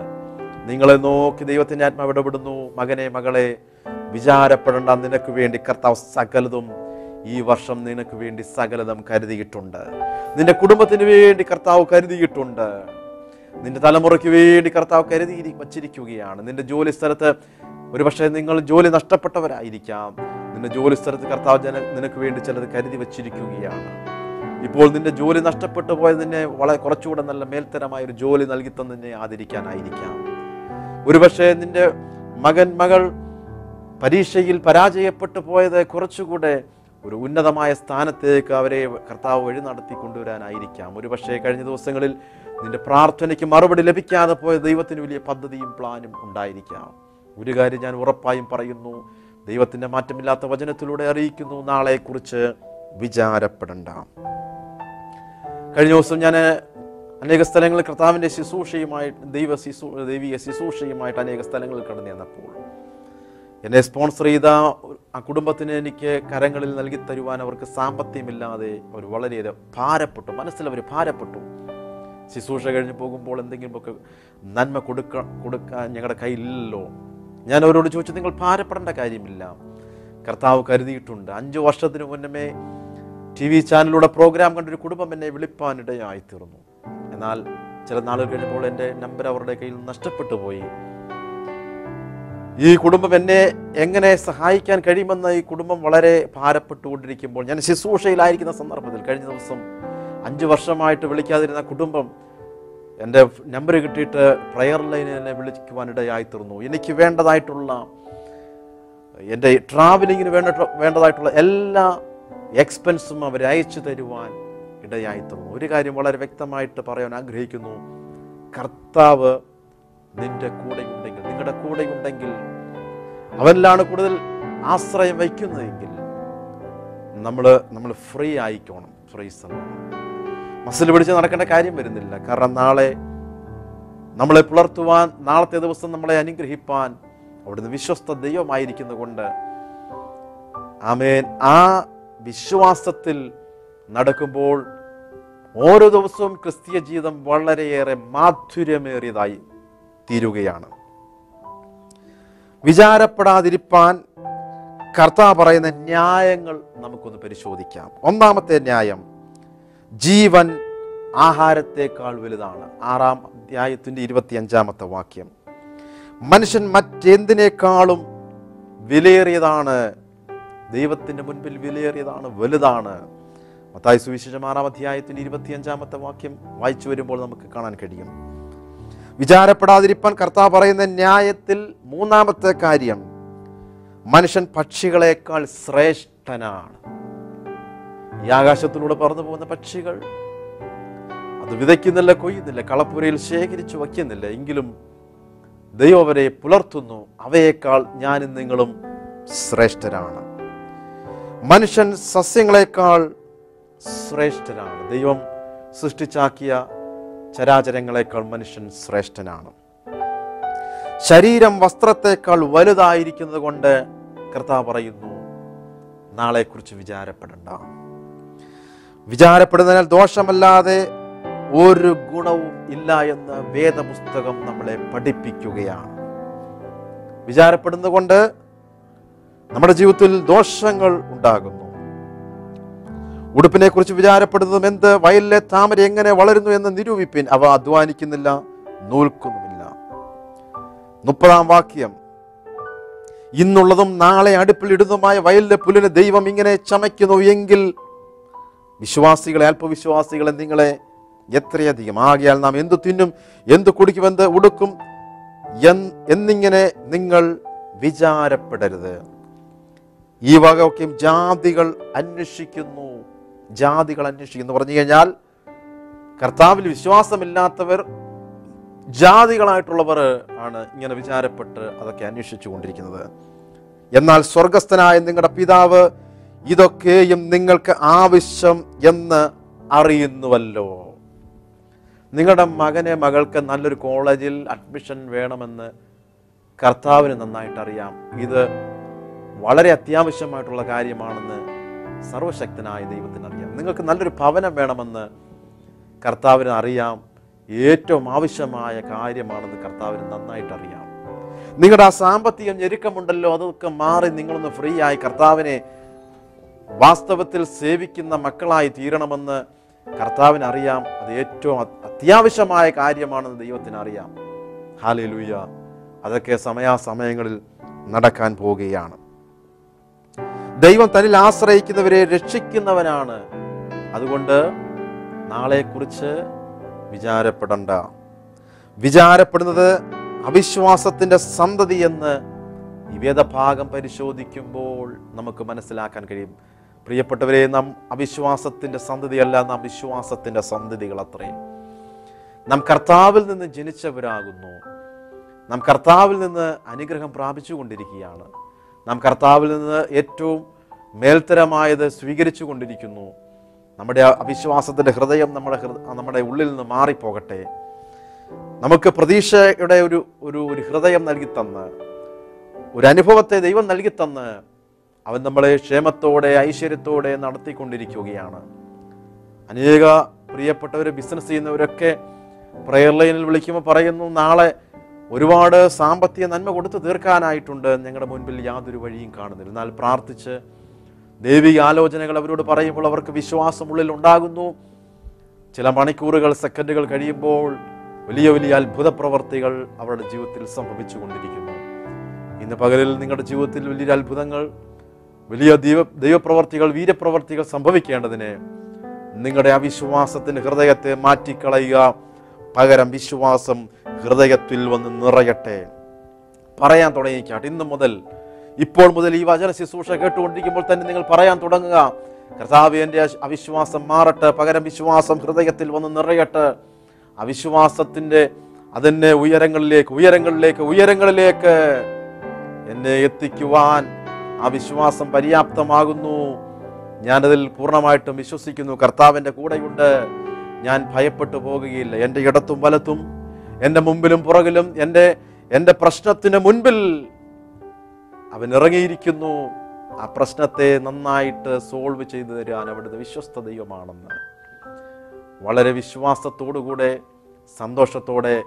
നിങ്ങളെ നോക്കി ദൈവത്തിന്റെ ആത്മാവ് ഇടപെടുന്നു. മകനെ മകളെ വിചാരപ്പെടേണ്ട. നിനക്ക് വേണ്ടി കർത്താവ് സകലതും ഈ വർഷം നിനക്ക് വേണ്ടി സകലതും കരുതിയിട്ടുണ്ട്. നിന്റെ കുടുംബത്തിന് വേണ്ടി കർത്താവ് കരുതിയിട്ടുണ്ട്. നിന്റെ തലമുറയ്ക്ക് വേണ്ടി കർത്താവ് കരുതി വച്ചിരിക്കുകയാണ് നിന്റെ ജോലി സ്ഥലത്ത് ഒരുപക്ഷെ നിങ്ങൾ ജോലി നഷ്ടപ്പെട്ടവരായിരിക്കാം. നിന്റെ ജോലി സ്ഥലത്ത് കർത്താവ് ജന നിനക്ക് വേണ്ടി ചിലത് കരുതി വച്ചിരിക്കുകയാണ്. ഇപ്പോൾ നിന്റെ ജോലി നഷ്ടപ്പെട്ടു പോയത് നിന്നെ വളരെ കുറച്ചുകൂടെ നല്ല മേൽത്തരമായ ഒരു ജോലി നൽകി തന്നെ ആദരിക്കാനായിരിക്കാം. ഒരുപക്ഷെ നിന്റെ മകൻ മകൾ പരീക്ഷയിൽ പരാജയപ്പെട്ടു പോയത് കുറച്ചുകൂടെ ഒരു ഉന്നതമായ സ്ഥാനത്തേക്ക് അവരെ കർത്താവ് വഴി നടത്തി കൊണ്ടുവരാനായിരിക്കാം. ഒരുപക്ഷെ കഴിഞ്ഞ ദിവസങ്ങളിൽ നിന്റെ പ്രാർത്ഥനയ്ക്ക് മറുപടി ലഭിക്കാതെ പോയ ദൈവത്തിന് വലിയ പദ്ധതിയും പ്ലാനും ഉണ്ടായിരിക്കാം. ഒരു കാര്യം ഞാൻ ഉറപ്പായും പറയുന്നു. ദൈവത്തിന്റെ മാറ്റമില്ലാത്ത വചനത്തിലൂടെ അറിയിക്കുന്നു. നാളെക്കുറിച്ച് വിചാരപ്പെടണ്ട. കഴിഞ്ഞ ദിവസം ഞാൻ അനേക സ്ഥലങ്ങളിൽ കർത്താവിന്റെ ശുശ്രൂഷയുമായി ദൈവ ശുശ്രൂ ദൈവീയ ശുശ്രൂഷയുമായിട്ട് അനേക സ്ഥലങ്ങളിൽ കടന്നു ചെന്നപ്പോൾ എന്നെ സ്പോൺസർ ചെയ്ത ആ കുടുംബത്തിന് എനിക്ക് കരങ്ങളിൽ നൽകി തരുവാൻ അവർക്ക് സാമ്പത്തികമില്ലാതെ അവർ വളരെയേറെ ഭാരപ്പെട്ടു. മനസ്സിൽ അവർ ഭാരപ്പെട്ടു. ശുശ്രൂഷ കഴിഞ്ഞ് പോകുമ്പോൾ എന്തെങ്കിലുമൊക്കെ നന്മ കൊടുക്ക കൊടുക്കാൻ ഞങ്ങളുടെ കയ്യിലില്ലല്ലോ. ഞാൻ അവരോട് ചോദിച്ചു നിങ്ങൾ ഭാരപ്പെടേണ്ട കാര്യമില്ല. കർത്താവ് കരുതിയിട്ടുണ്ട്. അഞ്ചു വർഷത്തിന് മുന്നമേ ടി വി ചാനലിലൂടെ പ്രോഗ്രാം കണ്ടൊരു കുടുംബം എന്നെ വിളിപ്പാനിടയായി തീർന്നു എന്നാൽ ചില നാളുകൾ കഴിഞ്ഞപ്പോൾ എന്റെ നമ്പർ അവരുടെ കയ്യിൽ നഷ്ടപ്പെട്ടു പോയി. ഈ കുടുംബം എന്നെ എങ്ങനെ സഹായിക്കാൻ കഴിയുമെന്ന് ഈ കുടുംബം വളരെ ഭാരപ്പെട്ടുകൊണ്ടിരിക്കുമ്പോൾ ഞാൻ ശുശ്രൂഷയിലായിരിക്കുന്ന സന്ദർഭത്തിൽ കഴിഞ്ഞ ദിവസം അഞ്ച് വർഷമായിട്ട് വിളിക്കാതിരുന്ന കുടുംബം എന്റെ നമ്പർ കിട്ടിയിട്ട് പ്രയർ ലൈനിൽ എന്നെ വിളിക്കുവാനിടയായിത്തീർന്നു എനിക്ക് വേണ്ടതായിട്ടുള്ള എന്റെ ട്രാവലിങ്ങിന് വേണ്ട വേണ്ടതായിട്ടുള്ള എല്ലാ എക്സ്പെൻസും അവർ അയച്ചു തരുവാൻ ഇടയായിത്തീർന്നു. ഒരു കാര്യം വളരെ വ്യക്തമായിട്ട് പറയാൻ ആഗ്രഹിക്കുന്നു. കർത്താവ് നിന്റെ കൂടെ ഉണ്ടെങ്കിൽ നിങ്ങളുടെ കൂടെ ഉണ്ടെങ്കിൽ അവനിലാണ് കൂടുതൽ ആശ്രയം വയ്ക്കുന്നതെങ്കിൽ നമ്മൾ നമ്മൾ ഫ്രീ ആയിക്കോണം. ഫ്രീ മസിൽ പിടിച്ച് നടക്കേണ്ട കാര്യം വരുന്നില്ല. കാരണം നാളെ നമ്മളെ പുലർത്തുവാൻ നാളത്തെ ദിവസം നമ്മളെ അനുഗ്രഹിപ്പാൻ അവിടുന്ന് വിശ്വസ്ത ദൈവമായിരിക്കുന്നത് കൊണ്ട് ആമേൻ. ആ വിശ്വാസത്തിൽ നടക്കുമ്പോൾ ഓരോ ദിവസവും ക്രിസ്തീയ ജീവിതം വളരെയേറെ മാധുര്യമേറിയതായി തീരുകയാണ്. വിചാരപ്പെടാതിരിപ്പാൻ കർത്താവ് പറയുന്ന ന്യായങ്ങൾ നമുക്കൊന്ന് പരിശോധിക്കാം. ഒന്നാമത്തെ ന്യായം ജീവൻ ആഹാരത്തേക്കാൾ വലുതാണ്. ആറാം അധ്യായത്തിന്റെ ഇരുപത്തിയഞ്ചാമത്തെ വാക്യം. മനുഷ്യൻ മറ്റെന്തിനേക്കാളും വിലയേറിയതാണ്? ദൈവത്തിന്റെ മുൻപിൽ വിലയേറിയതാണ് വലുതാണ്. മത്തായി സുവിശേഷം ആറാം അധ്യായത്തിന് ഇരുപത്തിയഞ്ചാമത്തെ വാക്യം വായിച്ചു വരുമ്പോൾ നമുക്ക് കാണാൻ കഴിയും. വിചാരപ്പെടാതിരിപ്പാൻ കർത്താവ് പറയുന്ന ന്യായത്തിൽ മൂന്നാമത്തെ കാര്യം മനുഷ്യൻ പക്ഷികളെക്കാൾ ശ്രേഷ്ഠനാണ്. ഈ ആകാശത്തിലൂടെ പറന്നു പോകുന്ന പക്ഷികൾ അത് വിതയ്ക്കുന്നില്ല കൊയ്യുന്നില്ല കളപ്പുരയിൽ ശേഖരിച്ചു വയ്ക്കുന്നില്ല. എങ്കിലും ദൈവം അവരെ പുലർത്തുന്നു. അവയേക്കാൾ ഞാനും നിങ്ങളും ശ്രേഷ്ഠരാണ്. മനുഷ്യൻ സസ്യങ്ങളെക്കാൾ ശ്രേഷ്ഠനാണ്. ദൈവം സൃഷ്ടിച്ചാക്കിയ ചരാചരങ്ങളെക്കാൾ മനുഷ്യൻ ശ്രേഷ്ഠനാണ്. ശരീരം വസ്ത്രത്തെക്കാൾ വലുതായിരിക്കുന്നത് കൊണ്ട് കർത്താവ് പറയുന്നു നാളെക്കുറിച്ച് വിചാരപ്പെടണ്ട. വിചാരപ്പെടുന്നതിനാൽ ദോഷമല്ലാതെ ഒരു ഗുണവും ഇല്ല എന്ന് വേദപുസ്തകം നമ്മളെ പഠിപ്പിക്കുകയാണ്. വിചാരപ്പെടുന്നത് കൊണ്ട് നമ്മുടെ ജീവിതത്തിൽ ദോഷങ്ങൾ ഉണ്ടാകുന്നു. ഉടുപ്പിനെ കുറിച്ച് വിചാരപ്പെടുന്നതും എന്ത്? വയലിലെ താമര എങ്ങനെ വളരുന്നു എന്ന് നിരൂപിപ്പിൻ. അവ അധ്വാനിക്കുന്നില്ല നൂൽക്കുന്നുമില്ല. മുപ്പതാം വാക്യം. ഇന്നുള്ളതും നാളെ അടുപ്പിൽ ഇടുന്നതുമായ വയലിലെ പുല്ലിന് ദൈവം ഇങ്ങനെ ചമയ്ക്കുന്നു എങ്കിൽ വിശ്വാസികളെ അല്പവിശ്വാസികളെ നിങ്ങളെ എത്രയധികം? ആകിയാൽ നാം എന്തു തിന്നും എന്തു കുടിക്കും എന്ത് ഉടുക്കും എന്നിങ്ങനെ നിങ്ങൾ വിചാരപ്പെടരുത്. ഈ വകയൊക്കെയും ജാതികൾ അന്വേഷിക്കുന്നു. ജാതികൾ അന്വേഷിക്കുന്നു. പറഞ്ഞു കഴിഞ്ഞാൽ കർത്താവിൽ വിശ്വാസമില്ലാത്തവർ ജാതികളായിട്ടുള്ളവർ ആണ് ഇങ്ങനെ വിചാരപ്പെട്ട് അതൊക്കെ അന്വേഷിച്ചു കൊണ്ടിരിക്കുന്നത്. എന്നാൽ സ്വർഗസ്ഥനായ നിങ്ങളുടെ പിതാവ് ഇതൊക്കെയും നിങ്ങൾക്ക് ആവശ്യം എന്ന് അറിയുന്നുവല്ലോ. നിങ്ങളുടെ മകനെ മകൾക്ക് നല്ലൊരു കോളേജിൽ അഡ്മിഷൻ വേണമെന്ന് കർത്താവിന് നന്നായിട്ട് അറിയാം. ഇത് വളരെ അത്യാവശ്യമായിട്ടുള്ള കാര്യമാണെന്ന് സർവശക്തനായ ദൈവത്തിന് അറിയാം. നിങ്ങൾക്ക് നല്ലൊരു ഭവനം വേണമെന്ന് കർത്താവിന് അറിയാം. ഏറ്റവും ആവശ്യമായ കാര്യമാണെന്ന് കർത്താവിന് നന്നായിട്ട് അറിയാം. നിങ്ങളുടെ ആ സാമ്പത്തിക ഞെരുക്കമുണ്ടല്ലോ അതൊക്കെ മാറി നിങ്ങളൊന്ന് ഫ്രീ ആയി കർത്താവിനെ വാസ്തവത്തിൽ സേവിക്കുന്ന മക്കളായി തീരണമെന്ന് കർത്താവിന് അറിയാം അത് ഏറ്റവും അത് അത്യാവശ്യമായ കാര്യമാണെന്ന് ദൈവത്തിന് അറിയാം ഹാലലൂയ. അതൊക്കെ സമയാസമയങ്ങളിൽ നടക്കാൻ പോവുകയാണ്. ദൈവം തന്നിൽ ആശ്രയിക്കുന്നവരെ രക്ഷിക്കുന്നവനാണ്. അതുകൊണ്ട് നാളെക്കുറിച്ച് വിചാരപ്പെടണ്ട. വിചാരപ്പെടുന്നത് അവിശ്വാസത്തിന്റെ സന്തതി എന്ന് ഈ വേദഭാഗം പരിശോധിക്കുമ്പോൾ നമുക്ക് മനസ്സിലാക്കാൻ കഴിയും. പ്രിയപ്പെട്ടവരെ നാം അവിശ്വാസത്തിന്റെ സന്തതിയല്ല നാം വിശ്വാസത്തിന്റെ സന്തതികൾ അത്രയും നാം കർത്താവിൽ നിന്ന് ജനിച്ചവരാകുന്നു. നാം കർത്താവിൽ നിന്ന് അനുഗ്രഹം പ്രാപിച്ചു കൊണ്ടിരിക്കുകയാണ് നാം കർത്താവിൽ നിന്ന് ഏറ്റവും മേൽത്തരമായത് സ്വീകരിച്ചു കൊണ്ടിരിക്കുന്നു നമ്മുടെ അവിശ്വാസത്തിന്റെ ഹൃദയം നമ്മുടെ നമ്മുടെ ഉള്ളിൽ നിന്ന് മാറിപ്പോകട്ടെ. നമുക്ക് പ്രതീക്ഷയുടെ ഒരു ഒരു ഹൃദയം നൽകി തന്ന് ഒരു അനുഭവത്തെ ദൈവം നൽകി തന്ന് അവൻ നമ്മളെ ക്ഷേമത്തോടെ ഐശ്വര്യത്തോടെ നടത്തിക്കൊണ്ടിരിക്കുകയാണ്. അനേക പ്രിയപ്പെട്ടവർ ബിസിനസ് ചെയ്യുന്നവരൊക്കെ പ്രെയർ ലൈനിൽ വിളിക്കുമ്പോൾ പറയുന്നു നാളെ ഒരുപാട് സാമ്പത്തിക നന്മ കൊടുത്തു തീർക്കാനായിട്ടുണ്ട്. ഞങ്ങളുടെ മുൻപിൽ യാതൊരു വഴിയും കാണുന്നില്ല. എന്നാൽ പ്രാർത്ഥിച്ച് ദൈവിക ആലോചനകൾ അവരോട് പറയുമ്പോൾ അവർക്ക് വിശ്വാസം ഉള്ളിൽ ഉണ്ടാകുന്നു. ചില മണിക്കൂറുകൾ സെക്കൻഡുകൾ കഴിയുമ്പോൾ വലിയ വലിയ അത്ഭുത പ്രവർത്തികൾ അവരുടെ ജീവിതത്തിൽ സംഭവിച്ചു കൊണ്ടിരിക്കുന്നു ഇന്ന് പകലിൽ നിങ്ങളുടെ ജീവിതത്തിൽ വലിയ അത്ഭുതങ്ങൾ വലിയ ദൈവ ദൈവപ്രവർത്തികൾ വീരപ്രവർത്തികൾ സംഭവിക്കേണ്ടതിന് നിങ്ങളുടെ അവിശ്വാസത്തിന് ഹൃദയത്തെ മാറ്റിക്കളയുക. പകരം വിശ്വാസം ഹൃദയത്തിൽ വന്ന് നിറയട്ടെ. പറയാൻ തുടങ്ങിക്കാട്ട്. ഇന്ന് മുതൽ ഇപ്പോൾ മുതൽ ഈ വചന ശുശ്രൂഷ കേട്ടുകൊണ്ടിരിക്കുമ്പോൾ തന്നെ നിങ്ങൾ പറയാൻ തുടങ്ങുക. കർത്താവ് എന്റെ അവിശ്വാസം മാറട്ടെ. പകരം വിശ്വാസം ഹൃദയത്തിൽ വന്ന് നിറയട്ടെ. അവിശ്വാസത്തിന്റെ അതെന്നെ ഉയരങ്ങളിലേക്ക് ഉയരങ്ങളിലേക്ക് ഉയരങ്ങളിലേക്ക് എന്നെ എത്തിക്കുവാൻ ആ വിശ്വാസം പര്യാപ്തമാകുന്നു. ഞാനതിൽ പൂർണമായിട്ടും വിശ്വസിക്കുന്നു. കർത്താവിന്റെ കൂടെയുണ്ട്. ഞാൻ ഭയപ്പെട്ടു പോകുകയില്ല. എന്റെ ഇടത്തും വലത്തും എന്റെ മുമ്പിലും പുറകിലും എന്റെ എന്റെ പ്രശ്നത്തിന് മുൻപിൽ അവൻ ഇറങ്ങിയിരിക്കുന്നു. ആ പ്രശ്നത്തെ നന്നായിട്ട് സോൾവ് ചെയ്തു തരാൻ അവിടുത്തെ വിശ്വസ്ത ദൈവമാണെന്ന്. വളരെ വിശ്വാസത്തോടുകൂടെ സന്തോഷത്തോടെ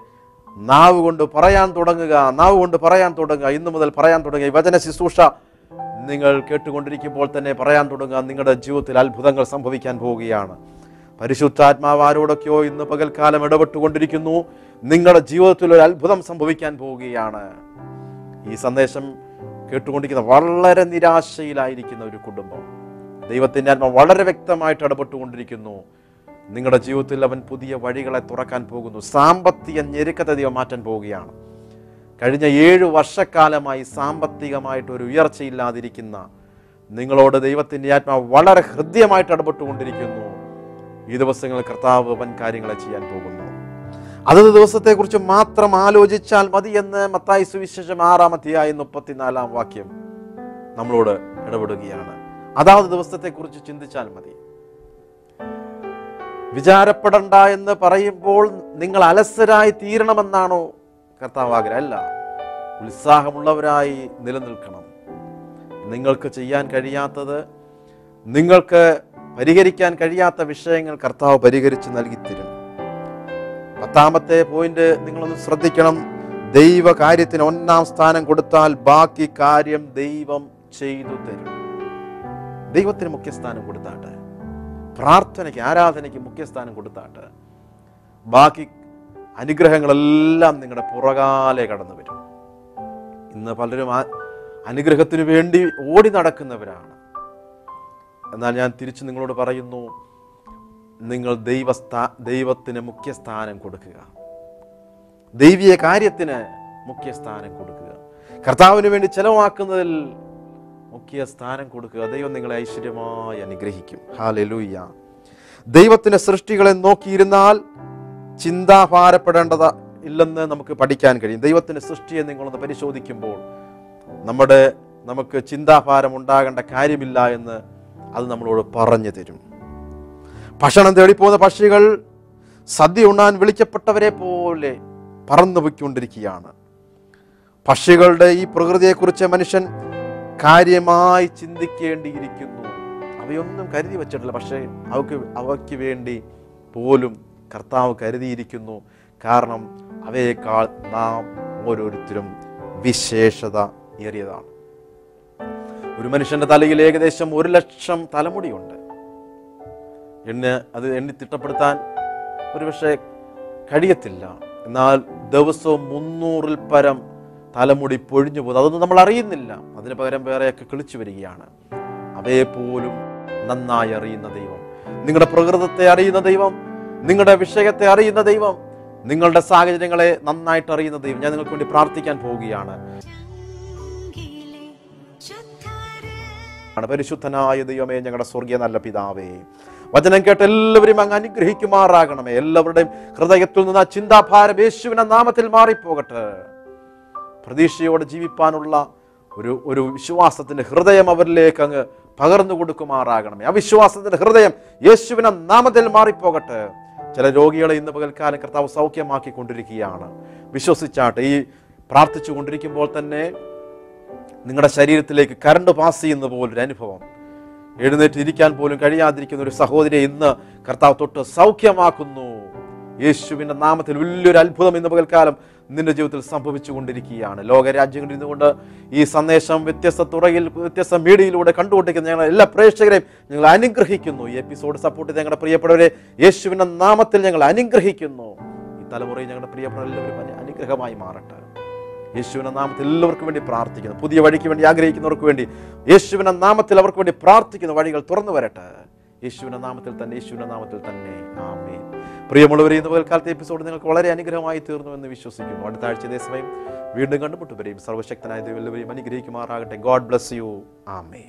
നാവ് കൊണ്ട് പറയാൻ തുടങ്ങുക നാവ് കൊണ്ട് പറയാൻ തുടങ്ങുക. ഇന്നു മുതൽ പറയാൻ തുടങ്ങുക വചന ശുശ്രൂഷ നിങ്ങൾ കേട്ടുകൊണ്ടിരിക്കുമ്പോൾ തന്നെ പറയാൻ തുടങ്ങുക. നിങ്ങളുടെ ജീവിതത്തിൽ അത്ഭുതങ്ങൾ സംഭവിക്കാൻ പോവുകയാണ്. പരിശുദ്ധാത്മാവ് ആരോടൊക്കെയോ ഇന്ന് പകൽക്കാലം ഇടപെട്ടുകൊണ്ടിരിക്കുന്നു. നിങ്ങളുടെ ജീവിതത്തിൽ ഒരു അത്ഭുതം സംഭവിക്കാൻ പോവുകയാണ്. ഈ സന്ദേശം കേട്ടുകൊണ്ടിരിക്കുന്ന വളരെ നിരാശയിലായിരിക്കുന്ന ഒരു കുടുംബം. ദൈവത്തിന്റെ ആത്മ വളരെ വ്യക്തമായിട്ട് ഇടപെട്ടുകൊണ്ടിരിക്കുന്നു. നിങ്ങളുടെ ജീവിതത്തിൽ അവൻ പുതിയ വഴികളെ തുറക്കാൻ പോകുന്നു. സാമ്പത്തിക ഞെരുക്കത്തെ ദൈവം മാറ്റാൻ പോവുകയാണ്. കഴിഞ്ഞ ഏഴ് വർഷക്കാലമായി സാമ്പത്തികമായിട്ട് ഒരു ഉയർച്ചയില്ലാതിരിക്കുന്ന നിങ്ങളോട് ദൈവത്തിന്റെ ആത്മാവ് വളരെ ഹൃദ്യമായിട്ട് ഇടപെട്ടുകൊണ്ടിരിക്കുന്നു. ഈ ദിവസങ്ങളിൽ കർത്താവ് വൻ കാര്യങ്ങളെ ചെയ്യാൻ പോകുന്നു. അതത് ദിവസത്തെക്കുറിച്ച് മാത്രം ആലോചിച്ചാൽ മതി എന്ന് മത്തായി സുവിശേഷം ആറാം അധ്യായം മുപ്പത്തിനാലാം വാക്യം നമ്മളോട് ഇടപെടുകയാണ്. അതാത് ദിവസത്തെക്കുറിച്ച് ചിന്തിച്ചാൽ മതി. വിചാരപ്പെടണ്ട എന്ന് പറയുമ്പോൾ നിങ്ങൾ അലസരായി തീരണമെന്നാണോ കർത്താവ് ആഗ്രഹം? അല്ല. ഉത്സാഹമുള്ളവരായി നിലനിൽക്കണം. നിങ്ങൾക്ക് ചെയ്യാൻ കഴിയാത്തത് നിങ്ങൾക്ക് പരിഹരിക്കാൻ കഴിയാത്ത വിഷയങ്ങൾ കർത്താവ് പരിഹരിച്ച് നൽകിത്തരും പത്താമത്തെ പോയിന്റ് നിങ്ങളൊന്ന് ശ്രദ്ധിക്കണം. ദൈവ കാര്യത്തിന് ഒന്നാം സ്ഥാനം കൊടുത്താൽ ബാക്കി കാര്യം ദൈവം ചെയ്തു തരും. ദൈവത്തിന് മുഖ്യസ്ഥാനം കൊടുത്താട്ടെ. പ്രാർത്ഥനയ്ക്ക് ആരാധനയ്ക്ക് മുഖ്യസ്ഥാനം കൊടുത്താട്ട് ബാക്കി അനുഗ്രഹങ്ങളെല്ലാം നിങ്ങളുടെ പുറകാലെ കടന്നു വരും ഇന്ന് പലരും ആ അനുഗ്രഹത്തിനു വേണ്ടി ഓടി നടക്കുന്നവരാണ്. എന്നാൽ ഞാൻ തിരിച്ച് നിങ്ങളോട് പറയുന്നു നിങ്ങൾ ദൈവസ്ഥാ ദൈവത്തിന് മുഖ്യസ്ഥാനം കൊടുക്കുക. ദൈവീയ കാര്യത്തിന് മുഖ്യസ്ഥാനം കൊടുക്കുക. കർത്താവിന് വേണ്ടി ചെലവാക്കുന്നതിൽ മുഖ്യ സ്ഥാനം കൊടുക്കുക. ദൈവം നിങ്ങളെ ഐശ്വര്യമായി അനുഗ്രഹിക്കും. ഹാലലൂയ്യ ദൈവത്തിന്റെ സൃഷ്ടികളെ നോക്കിയിരുന്നാൽ ചിന്താഭാരപ്പെടേണ്ടത് ഇല്ലെന്ന് നമുക്ക് പഠിക്കാൻ കഴിയും. ദൈവത്തിന്റെ സൃഷ്ടിയെ നിങ്ങളൊന്ന് പരിശോധിക്കുമ്പോൾ നമ്മുടെ നമുക്ക് ചിന്താഭാരം ഉണ്ടാകേണ്ട കാര്യമില്ല എന്ന് അത് നമ്മളോട് പറഞ്ഞു തരും. ഭക്ഷണം തേടിപ്പോകുന്ന പക്ഷികൾ സദ്യ ഉണ്ണാൻ വിളിക്കപ്പെട്ടവരെ പോലെ പറന്നു പോയിക്കൊണ്ടിരിക്കുകയാണ് പക്ഷികളുടെ ഈ പ്രകൃതിയെക്കുറിച്ച് മനുഷ്യൻ കാര്യമായി ചിന്തിക്കേണ്ടിയിരിക്കുന്നു. അവയൊന്നും കരുതി വച്ചിട്ടില്ല. പക്ഷേ അവക്ക് അവയ്ക്ക് വേണ്ടി പോലും കർത്താവ് കരുതിയിരിക്കുന്നു. കാരണം അവയേക്കാൾ നാം ഓരോരുത്തരും വിശേഷത ഏറിയതാണ്. ഒരു മനുഷ്യന്റെ തലയിൽ ഏകദേശം ഒരു ലക്ഷം തലമുടിയുണ്ട്. എണ്ണ അത് എണ്ണി തിട്ടപ്പെടുത്താൻ ഒരുപക്ഷെ കഴിയത്തില്ല. എന്നാൽ ദിവസവും മുന്നൂറിൽ പരം തലമുടി പൊഴിഞ്ഞു പോകുന്നത് അതൊന്നും നമ്മൾ അറിയുന്നില്ല അതിന് പകരം വേറെയൊക്കെ കിളിച്ചു വരികയാണ്. അവയെ പോലും നന്നായി അറിയുന്ന ദൈവം. നിങ്ങളുടെ പ്രകൃതത്തെ അറിയുന്ന ദൈവം. നിങ്ങളുടെ വിഷയത്തെ അറിയുന്ന ദൈവം. നിങ്ങളുടെ സാഹചര്യങ്ങളെ നന്നായിട്ട് അറിയുന്ന ദൈവം. ഞാൻ നിങ്ങൾക്ക് വേണ്ടി പ്രാർത്ഥിക്കാൻ പോവുകയാണ്. പരിശുദ്ധനായ ദൈവമേ ഞങ്ങളുടെ സ്വർഗീയ നല്ല പിതാവേ. വചനം കേട്ട് എല്ലാവരും അങ്ങ് അനുഗ്രഹിക്കുമാറാകണമേ. എല്ലാവരുടെയും ഹൃദയത്തിൽ നിന്ന് ആ ചിന്താഭാരം യേശുവിനെ നാമത്തിൽ മാറിപ്പോകട്ടെ. പ്രതീക്ഷയോടെ ജീവിപ്പാനുള്ള ഒരു ഒരു വിശ്വാസത്തിന്റെ ഹൃദയം അവരിലേക്ക് അങ്ങ് പകർന്നു കൊടുക്കുമാറാകണമേ. ആ വിശ്വാസത്തിന്റെ ഹൃദയം യേശുവിനെ നാമത്തിൽ മാറിപ്പോകട്ടെ. ചില രോഗികളെ ഇന്ന് പകൽക്കാലം കർത്താവ് സൗഖ്യമാക്കി കൊണ്ടിരിക്കുകയാണ് വിശ്വസിച്ചാട്ടെ ഈ പ്രാർത്ഥിച്ചു കൊണ്ടിരിക്കുമ്പോൾ തന്നെ നിങ്ങളുടെ ശരീരത്തിലേക്ക് കരണ്ട് പാസ് ചെയ്യുന്ന പോലൊരു അനുഭവം. എഴുന്നേറ്റ് ഇരിക്കാൻ പോലും കഴിയാതിരിക്കുന്ന ഒരു സഹോദരിയെ ഇന്ന് കർത്താവ് തൊട്ട് സൗഖ്യമാക്കുന്നു. യേശുവിന്റെ നാമത്തിൽ വലിയൊരു അത്ഭുതം ഇന്ന് പകൽക്കാലം നിന്റെ ജീവിതത്തിൽ സംഭവിച്ചു കൊണ്ടിരിക്കുകയാണ് ലോകരാജ്യങ്ങളിൽ നിന്നുകൊണ്ട് ഈ സന്ദേശം വ്യത്യസ്ത തുറയിൽ വ്യത്യസ്ത മീഡിയയിലൂടെ കണ്ടുകൊണ്ടിരിക്കുന്ന ഞങ്ങൾ എല്ലാ പ്രേക്ഷകരെയും ഞങ്ങൾ അനുഗ്രഹിക്കുന്നു. ഈ എപ്പിസോഡ് സപ്പോർട്ട് ചെയ്ത് ഞങ്ങളുടെ പ്രിയപ്പെട്ടവരെ യേശുവിന്റെ നാമത്തിൽ ഞങ്ങൾ അനുഗ്രഹിക്കുന്നു. ഈ തലമുറയിൽ ഞങ്ങളുടെ പ്രിയപ്പെട്ട എല്ലാവരും അനുഗ്രഹമായി മാറട്ടെ. യേശുവിന്റെ നാമത്തിൽ എല്ലാവർക്കും വേണ്ടി പ്രാർത്ഥിക്കുന്നു. പുതിയ വഴിക്ക് വേണ്ടി ആഗ്രഹിക്കുന്നവർക്ക് വേണ്ടി യേശുവിന്റെ നാമത്തിൽ അവർക്ക് വേണ്ടി പ്രാർത്ഥിക്കുന്ന വഴികൾ തുറന്നു വരട്ടെ. യേശുവിന്റെ നാമത്തിൽ തന്നെ യേശുവിന്റെ നാമത്തിൽ തന്നെ. ആമേൻ. പ്രിയമുള്ളവരെ ഇന്ന് പകൽക്കാലത്തെ എപ്പിസോഡ് നിങ്ങൾക്ക് വളരെ അനുഗ്രഹമായി തീർന്നു എന്ന് വിശ്വസിക്കുന്നു. അടുത്ത ആഴ്ച സമയം വീണ്ടും കണ്ടുമുട്ടുവരെയും സർവശക്തനായ ദൈവം അനുഗ്രഹിക്കുമാറാകട്ടെ. ഗോഡ് ബ്ലസ് യു ആമേ